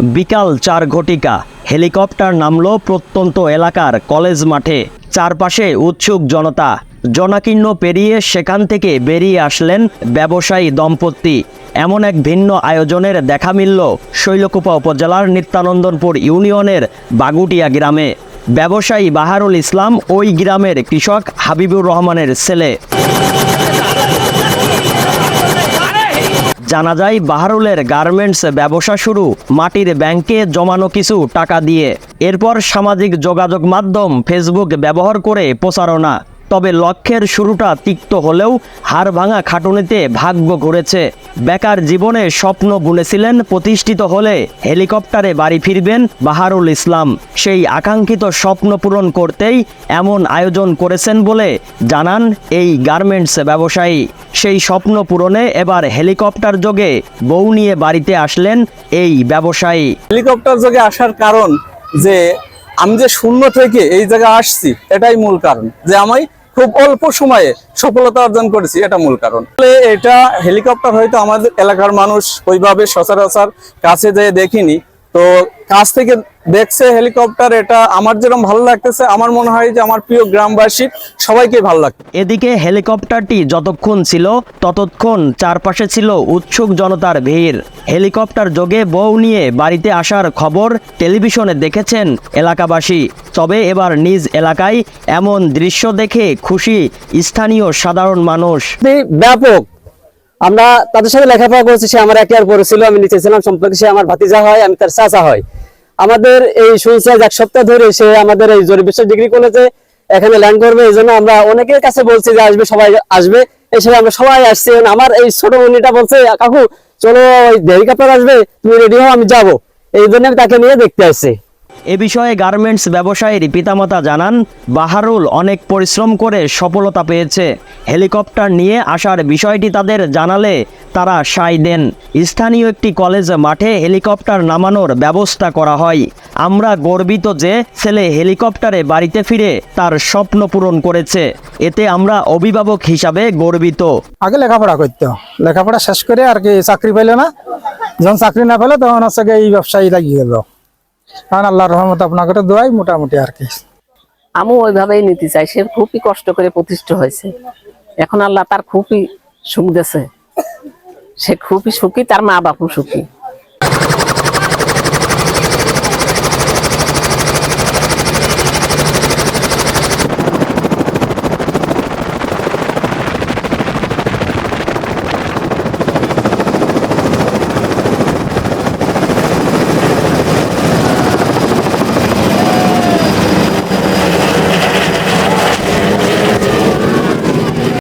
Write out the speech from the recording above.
বিকাল চার ঘটিকা। হেলিকপ্টার নামলো প্রত্যন্ত এলাকার কলেজ মাঠে। চারপাশে উৎসুক জনতা। জনাকীর্ণ পেরিয়ে সেখান থেকে বেরিয়ে আসলেন ব্যবসায়ী দম্পতি। এমন এক ভিন্ন আয়োজনের দেখা মিলল শৈলকুপা উপজেলার নিত্যানন্দনপুর ইউনিয়নের বাগুটিয়া গ্রামে। ব্যবসায়ী বাহারুল ইসলাম ওই গ্রামের কৃষক হাবিবুর রহমানের ছেলে। জানা যায় বাহারুলের গার্মেন্টস ব্যবসা শুরু, মাটির ব্যাংকে জমানো কিছু টাকা দিয়ে। এরপর সামাজিক যোগাযোগ মাধ্যম ফেসবুক ব্যবহার করে প্রচারণা। তবে লক্ষ্যের শুরুটা তিক্ত হলেও হাড় ভাঙা খাটুনিতে ভাগ্য ঘুরেছে বেকার জীবনে স্বপ্ন বুনেছিলেন, প্রতিষ্ঠিত হলে হেলিকপ্টারে বাড়ি ফিরবেন বাহারুল ইসলাম। সেই আকাঙ্ক্ষিত স্বপ্ন পূরণ করতেই এমন আয়োজন করেছেন বলে জানান এই গার্মেন্টস ব্যবসায়ী। সেই স্বপ্ন পূরণে এবার হেলিকপ্টার যোগে বউ নিয়ে বাড়িতে আসলেন এই ব্যবসায়ী। হেলিকপ্টার যোগে আসার কারণ যে আমি যে শূন্য থেকে এই জায়গায় আসছি, এটাই মূল কারণ। যে আমি খুব অল্প সময়ে সফলতা অর্জন করেছি, এটা মূল কারণ। এটা হেলিকপ্টার হয়তো আমাদের এলাকার মানুষ ওইভাবে সচরাচর কাছে যেয়ে দেখিনি তো কাছ থেকে দেখছে হেলিকপ্টার এটা আমার যেরকম ভালো লাগতেছে আমার মনে হয় যে আমার প্রিয় গ্রামবাসী সবাইকে ভালো লাগছে। এদিকে হেলিকপ্টারটি যতক্ষণ ছিল ততক্ষণ চারপাশে ছিল উৎসুক জনতার ভিড়। হেলিকপ্টার যোগে বউ নিয়ে বাড়িতে আসার খবর টেলিভিশনে দেখেছেন এলাকাবাসী। তবে এবার নিজ এলাকায় এমন দৃশ্য দেখে খুশি স্থানীয় সাধারণ মানুষ। ব্যাপক আমরা তাদের সাথে লেখাপড়া করেছি, সে আমার এক ইয়ার পড়েছিল আমি নিচে ছিলাম, সম্পর্কে সে আমার ভাতিজা হয়, আমি তার চাচা হয়। আমাদের এই আজ এক সপ্তাহ ধরে সে আমাদের এই জরি বিশ্ব ডিগ্রি কলেজে এখানে ল্যান্ড করবে, এই জন্য আমরা অনেকের কাছে বলছি যে আসবে, সবাই আসবে। এই হিসেবে আমরা সবাই আসছি আমার এই ছোট মনিটা বলছে, কাকু, চলো ওই হেলিকপ্টার আসবে, তুমি রেডি হও, আমি যাব। এই জন্য আমি তাকে নিয়ে দেখতে আসছি। এ বিষয়ে গার্মেন্টস ব্যবসায়ীর পিতামাতা জানান, বাহারুল অনেক পরিশ্রম করে সফলতা পেয়েছে। হেলিকপ্টার নিয়ে আসার বিষয়টি তাদের জানালে তারা সায় দেন। স্থানীয় একটি কলেজ মাঠে হেলিকপ্টার নামানোর ব্যবস্থা করা হয়। আমরা গর্বিত যে ছেলে হেলিকপ্টারে বাড়িতে ফিরে তার স্বপ্ন পূরণ করেছে। এতে আমরা অভিভাবক হিসাবে গর্বিত। আগে লেখাপড়া করতো। লেখাপড়া শেষ করে আর কি চাকরি পাইলো না। যখন চাকরি না পেল তখন হচ্ছে এই ব্যবসায়ী লাগিয়ে গেল কারণ আল্লাহর রহমত আপনাকে দোয়াই মোটামুটি আর কি। আমি ওইভাবেই নিতে চাই। সে খুবই কষ্ট করে প্রতিষ্ঠিত হয়েছে। এখন আল্লাহ তার খুবই সুখ দিয়েছে। সে খুবই সুখী, তার মা বাপু সুখী।